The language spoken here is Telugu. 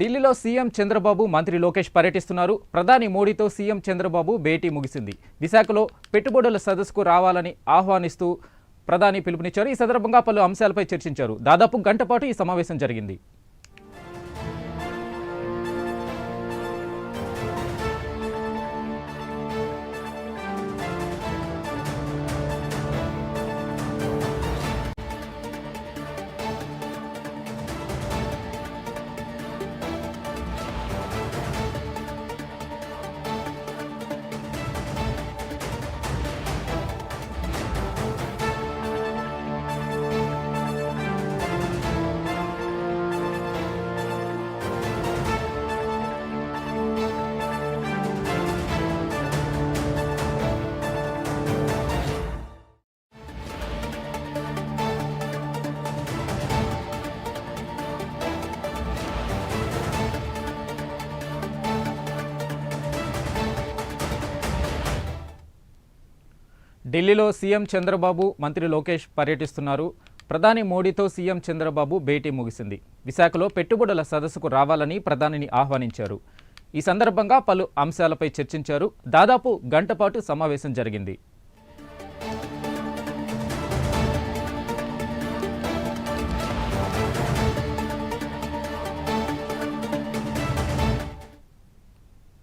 ఢిల్లీలో సీఎం చంద్రబాబు మంత్రి లోకేష్ పర్యటిస్తున్నారు. ప్రధాని మోడీతో సీఎం చంద్రబాబు భేటీ ముగిసింది. విశాఖలో పెట్టుబడుల సదస్సుకు రావాలని ఆహ్వానిస్తూ ప్రధాని పిలుపునిచ్చారు. ఈ సందర్భంగా పలు అంశాలపై చర్చించారు. దాదాపు గంట పాటు ఈ సమావేశం జరిగింది. ఢిల్లీలో సీఎం చంద్రబాబు మంత్రి లోకేష్ పర్యటిస్తున్నారు. ప్రధాని మోడీతో సీఎం చంద్రబాబు భేటీ ముగిసింది. విశాఖలో పెట్టుబడుల సదస్సుకు రావాలని ప్రధానిని ఆహ్వానించారు. ఈ సందర్భంగా పలు అంశాలపై చర్చించారు. దాదాపు గంటపాటు సమావేశం జరిగింది.